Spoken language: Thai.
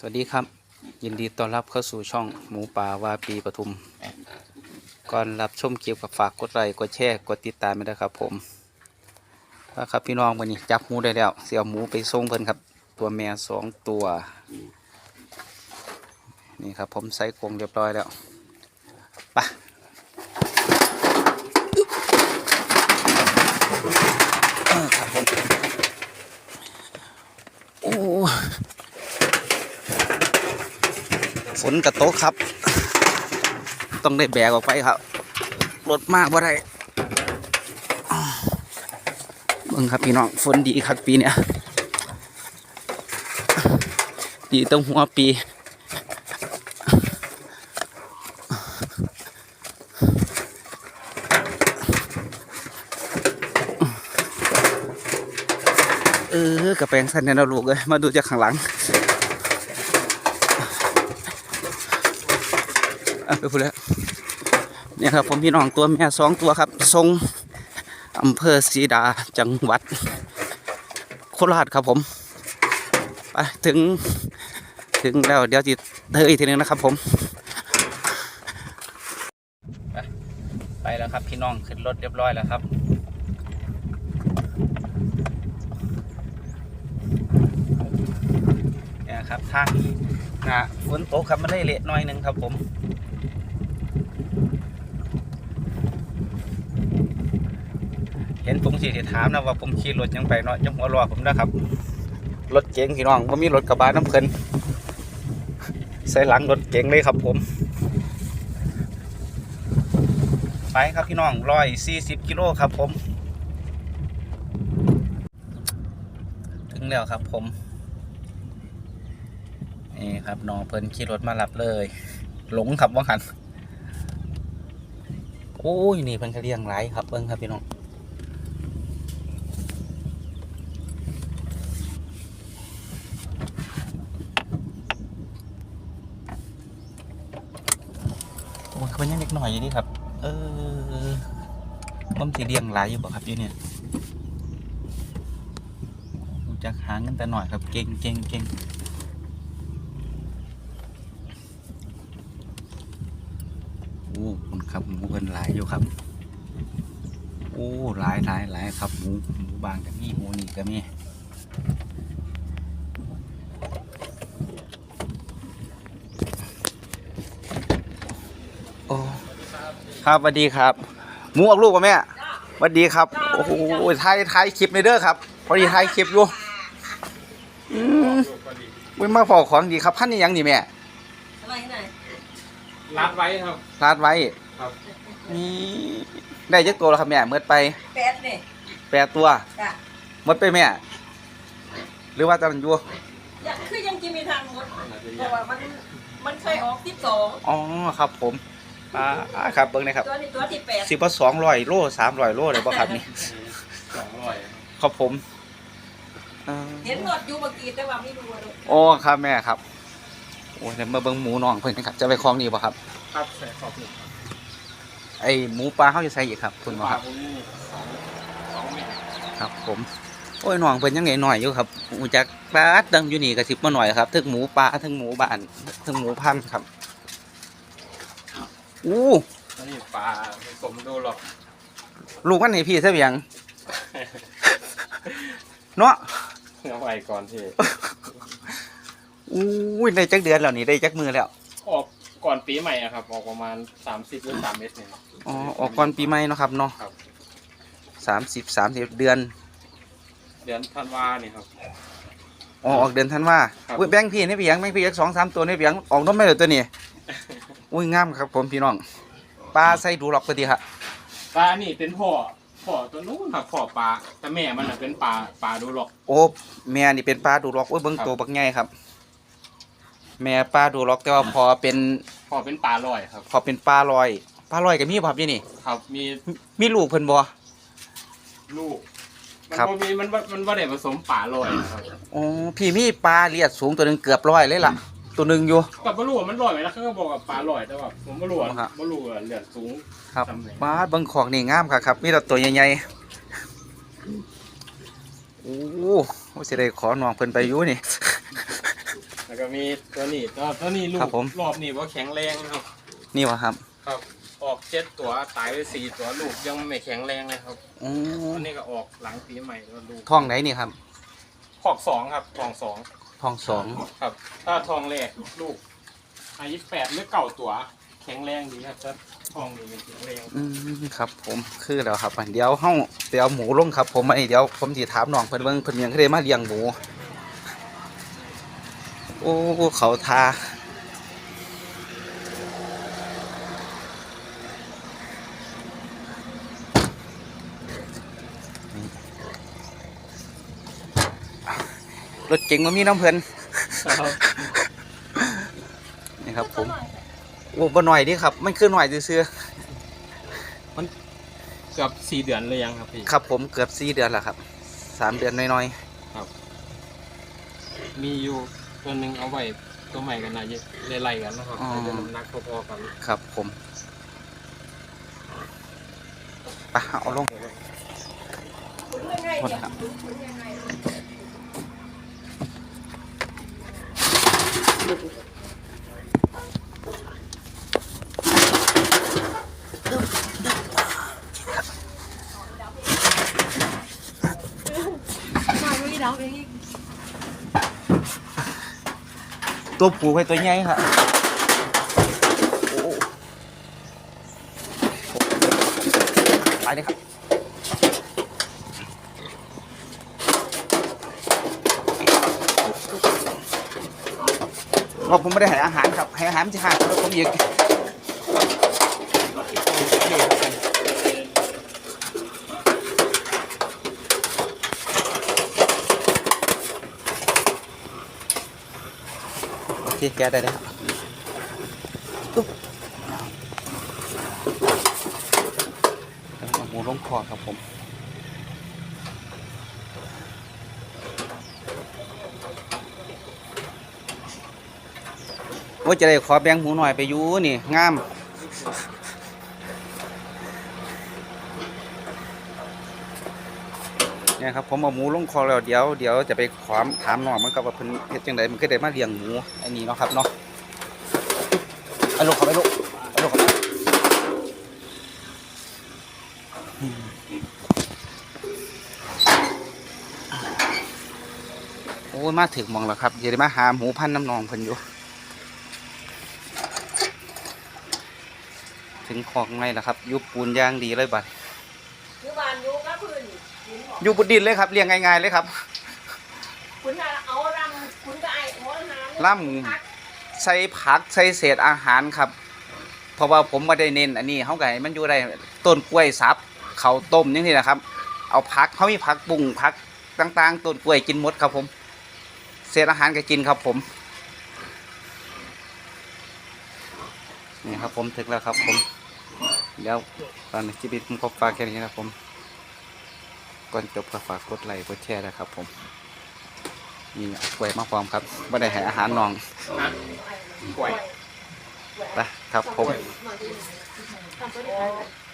สวัสดีครับ ยินดีต้อนรับเข้าสู่ช่องหมูป่าวาปีปทุม ก่อนรับชมคลิปกับฝากกดไลค์กดแชร์กดติดตามไปด้วยครับผมครับพี่น้องวันนี้จับหมูได้แล้วเสี่ยวหมูไปส่งเพิ่นครับ ตัวแม่สองตัว นี่ครับผมใส่กรงเรียบร้อยแล้วไปเออครับผมโอ้ ฝ นกระโตกครับ ต้องได้แบกออกไปครับรถมากว่าได้เบิ่งครับพี่น้องฝนดีครับปีเนี้ยดีต้องหัวปีเออกระแปลงสั้นเนี่ยเราะลูกเลยมาดูจากข้างหลัง อะ ไปพูดแล้วเนี่ยครับผมพี่น้องตัวแม่สองตัวครับทรงอำเภอศรีดาจังหวัด โคราชครับผมไปถึงถึงแล้วเดี๋ยวจะเธออีกทีหนึงนะครับผมไปไปแล้วครับพี่น้องขึ้นรถเรียบร้อยแล้วครับเนี่ยครับทางนะฝนตกครับมันได้เละหน้อยหนึงครับผม เห็นผมสิที่ถามนะว่าผมขี่รถยังไปเนาะยังหัวรอผมนะครับ รถเก๋งพี่น้องผมมีรถกระบะน้ำเพลินใส่หลังรถเก๋งเลยครับผม ไปครับพี่น้องร้อยสี่สิบกิโลครับผม ถึงแล้วครับผม นี่ครับน้องเพิ่นขี่รถมารับเลย หลงครับว่าหันโอ้ย นี่เพิ่นก็เลี้ยงหลายครับเบิ้งครับพี่น้อง มันยังเล็กหน่อยอยู่นี่ครับ เออมันสีเรียงหลายอยู่บ่ครับอยู่เนี่ยจะหาเงินแต่หน่อยครับ เก่งเก่งเก่งโอ้คุณครับหมูเพิ่นหลายอยู่ครับ โอ้หลายหลายหลายครับหมูหมูบางกับมีหมูนี่ก็มีโครับสวัสดีครับหมูออกลูกป่ะแม่สวัสดีครับโอ้โหถ่ายถ่ายคลิปในเด้อครับพอดีถ่ายคลิปอยู่อืมเว้ยมาพอของดีครับพันนี่ยังนี่แม่อะไรไหนรัดไว้ครับลาดไว้ครับนี่ได้จักตัวแล้วครับแม่เมื่อไปแปดนี่แปดตัวจ้ะเมื่อไปแม่ หรือว่าตอนอยู่ยังคือยังจะมีทางหมดเพราะว่ามันมันเคยออกที่สองอ๋อครับผม อ่าอ่าครับเบิ้งนะครับตัวนี้ตัวที่แปดสิบว่าสองร้อยโลสามร้อยโลเลยป่ะครับนี่สองร้อยครับผมอ่าเห็นหมดอยู่เมื่อกี้แต่ว่าไม่รู้ว่าโอ้ครับแม่ครับโอ้เดี๋ยวมาเบิ้งหมูน้องเพิ่นนะครับจะไปคลองนี่ป่ะครับ ครับใส่ขอบหนึ่งครับไอหมูปลาเขาจะใส่อีกครับคุณหมอปคลารับผมนี่สองสองเมตรครับผมโอ้ยน้องเพิ่นยังไงหน่อยอยู่ครับอูจักปลาดังอยู่นี่กระสิบมาหน่อยครับทั้งหมูปลาทั้งหมูบ้านทั้งหมูพันธุ์ครับ อู้นี่ปลาผสมดูหรอกลูกมันให้พี่ซะเบียงเนาะเอาไว้ก่อนที่อู้ยได้จักเดือนแล้วนี่ได้จักมือแล้ว ออกก่อนปีใหม่อะครับ ออกประมาณสามสิบหรือสามเมตรเนี่ยอ๋อออกก่อนปีใหม่เนาะครับเนาะครับสามสิบสามสิบเดือน เดือนธันวาเนี่ยครับอ๋อออกเดือนธันวาครับอุ้ยแบงค์พี่นี่เบียงแบงค์พี่จักสองสามตัวนี่เบียงออกน้ำไม่เหลือตัวนี้ อุ้ยงามครับ ผมพี่น้องปลาใส่ดูหรอกพอดีครับปลานี่เป็นพ่อพ่อตัวนู้นครับพ่อปลาแต่แม่มันน่ะเป็นปลาปลาดูหรอกโอ้แม่นี่เป็นปลาดูหรอกโอ้ยเบิ้งครับตัวบักใหญ่ครับ แม่ปลาดูหรอกแต่ว่าพอเป็นพ่อเป็นปลาลอยครับ พอเป็นปลาลอยปลาลอยกับมีบ่ครับยี่นี่ ครับมีมีลูกเพิ่นบ่ ลูกมันครับ บ่มีมันบ่มันว่าได้ผสมปลาลอยนะครับอ๋อพี่มีปลาเลียดสูงตัวหนึงเกือบร้อยเลยล่ะ ตัวหนึงอยู่ กับบรู้ว่ามันลอยไหมแล้วเขาก็บอกกับปลาลอยแต่ว่าผมไม่รู้ว่าครับไม่รู้ว่าเหลือดสูงครับจำได้ปลาเบิ่งของนี่งามครับครับ มีแต่ตัวใหญ่ๆ โอ้โหสิได้ขอน้องเพิ่นไปอยู่นี่ แล้วก็มีตัวนี้ตัวตัวนี้ลูครักบผม รอบนี้ว่าแข็งแรงนะครับนี่วะครับครับ ออกเจ็ดตัวตายไปสี่ตัวลูกยังไม่แข็งแรงเลยครับโอ้ตัวนี้ก็ออกหลังปีใหม่แล้วลูกท้องไหนนี่ครับขอกสองครับทองสอง ท้องสองครับ ถ้าทองแรกลูกอายุแปดหรือเก่าตัว แข็งแรงดีครับถ้าทองนี่มันแข็งแรงอืมครับผมคือแล้วครับเดี๋ยวเฮาเดี๋ยวหมูลงครับ ผมอันนี้เดี๋ยวผมสิถามน้องเพิ่นเบิ่งเพิ่นยังเคยมาเลี้ยงหมู โอ้เขาทา รถเก๋งมันมีน้ำเพิ่นครับนี่ครับ ผมโอ้บ่หน่อยดิครับ มันคือหน่อยซื่อเกือบสี่เดือนเลยยังครับพี่ๆครับ ผมเกือบ4เดือนแล้วครับสามเดือนน้อยมีอยู่ตัวหนึ่งเอาไว้ตัวใหม่กันนะเยอะไล่ๆกันนะครับแต่จะน้ำหนักพอๆกันๆครับ ผมไปเอาลงคุณยังไงโทษเนี่ยครับ ตัวผูไปตัวใหญ่ครับไปเลยครับ เพราะผมไม่ได้ให้อาหารครับให้อาหารมันจะหาแล้วผมอีกโอเคแกได้เลยครับตุ๊บเอาหมูลงคอครับผม ว่าจะได้ขอแบ่งหมูหน่อยไปอยู่นี่งามเนี่ยครับผมเอาหมูลงคอแล้วเดี๋ยวเดี๋ยวจะไปขอมถามน้องมันก็ว่าเพิ่นเฮ็ดจังไดมันก็ได้มาเลี้ยงหมูอันนี้เนาะครับเนาะเอาลูกเข้าไปลูกเอาลูกเข้าไปโอ้ยมาถึงมองแล้วครับอย่าได้มาหาหมูพันน้ำนองเพิ่นอยู่ ถึงของไงล่ะครับอยุบปูนย่างดีเลยบัดอยู่บ้านอยู่กับพื้นคุณบอกอยู่บนดินเลยครับเรียงง่ายๆเลยครับ คุณน่ะเอารำคุณก็ไอ้หัวหาล่ำใส่ผักใส่เศษอาหารครับ เพราะว่าผมไม่ได้เน้นอันนี้เขาไก่มันอยู่ได้ต้นกล้วยสับเขาวต้มอย่างนี้นะครับ เอาผักเขามีผักบุ้งผักต่างๆต้นกล้วยกินหมดครับผม เศษอาหารก็กินครับผมนี่ครับผมถึงแล้วครับผม เดี๋ยวตอนนี้คลิปนี้ผมก็ฝากแค่นี้นะครับผม ก่อนจบก็ฝากกดไลค์กดแชร์นะครับ ผม มีกล้วยมาพร้อมครับไม่ได้ให้อาหารน้องนะกล้วยไปครับผม ทำไปได้